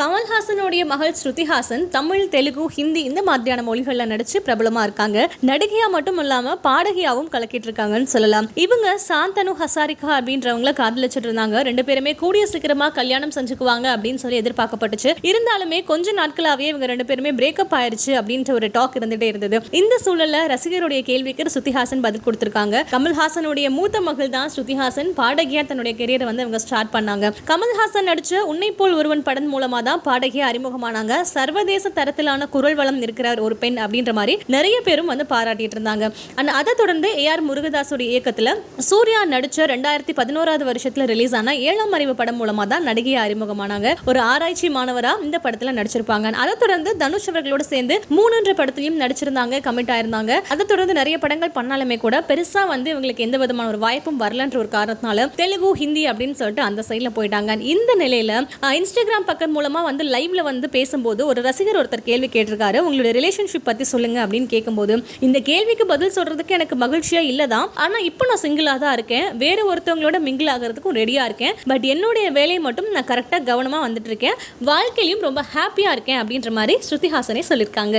கமல்ஹாசனுடைய மகள் ஸ்ருதிஹாசன் தமிழ் தெலுங்கு ஹிந்தி இந்த மாதிரியான மொழிகளில் நடிச்சு பிரபலமா இருக்காங்க. நடிகையா மட்டும் இல்லாம பாடகியாவும் கலக்கிட்டு இருக்காங்கன்னு சொல்லலாம். இவங்க சாந்தனு ஹசாரிகா அப்படின்றவங்கள காதலிச்சிட்டு இருந்தாங்க ரெண்டு பேருமே கூடிய சீக்கிரமா கல்யாணம் செஞ்சுக்குவாங்க அப்படின்னு சொல்லி எதிர்பார்க்கப்பட்டுச்சு. இருந்தாலுமே கொஞ்ச நாட்களாவே இவங்க ரெண்டு பேருமே பிரேக்கப் ஆயிருச்சு அப்படின்ற ஒரு டாக் இருந்துட்டே இருந்தது. இந்த சூழல்ல ரசிகருடைய கேள்விக்கு ஸ்ருதிஹாசன் பதில் கொடுத்திருக்காங்க. கமல்ஹாசனுடைய மூத்த மகள் தான் ஸ்ருதிஹாசன். பாடகியா தன்னுடைய கெரியரை வந்து அவங்க ஸ்டார்ட் பண்ணாங்க. கமல்ஹாசன் நடிச்ச உன்னை போல் ஒருவன் படம் மூலமா தான் பாடகியை அறிமுகமானாங்க. சர்வதேச தரத்திலான குரல் வளம் இருக்கிறார் ஒரு பெண் அப்படின்ற மாதிரி நிறைய பேரும் வந்து பாராட்டிட்டு இருந்தாங்க. அண்ட் அதை தொடர்ந்து ஏஆர் முருகதாஸோட இயக்கத்தில் சூர்யா நடிச்ச ரெண்டாயிரத்தி பதினோராவது வருஷத்தில் ரிலீஸ் ஆன ஏழாம் அறிவு படம் மூலமாக தான் நடிகையை அறிமுகமானாங்க. ஒரு ஆராய்ச்சி மாணவராக இந்த படத்தில் நடிச்சிருப்பாங்க. அதை தொடர்ந்து தனுஷ் அவர்களோட சேர்ந்து மூணுன்ற படத்திலையும் நடிச்சிருந்தாங்க கமிட் ஆயிருந்தாங்க. அதை தொடர்ந்து நிறைய படங்கள் பண்ணாலுமே கூட பெருசா வந்து இவங்களுக்கு எந்த விதமான ஒரு வாய்ப்பும் வரலன்ற ஒரு காரணத்தினால தெலுங்கு ஹிந்தி அப்படின்னு சொல்லிட்டு அந்த சைடில் போயிட்டாங்க. இந்த நிலையில இன்ஸ்டாகிராம் பக்கம் மூலமா வந்து லைவ்ல வந்து பேசும்போது ஒரு ரசிகர் ஒருத்தர் கேள்வி கேட்டிருக்காரு. உங்களுடைய ரிலேஷன்ஷிப் பற்றி சொல்லுங்க அப்படின்னு கேட்கும்போது இந்த கேள்விக்கு பதில் சொல்றதுக்கு எனக்கு மகிழ்ச்சியா இல்லதான். ஆனால் இப்போ நான் சிங்கிளாக தான் இருக்கேன். வேறு ஒருத்தவங்களோட மிங்கிள் ஆகிறதுக்கும் ரெடியாக இருக்கேன். பட் என்னுடைய வேலையை மட்டும் நான் கரெக்டாக கவனமாக வந்துட்டு இருக்கேன். வாழ்க்கையிலையும் ரொம்ப ஹாப்பியாக இருக்கேன் அப்படின்ற மாதிரி ஸ்ருதிஹாசனே சொல்லியிருக்காங்க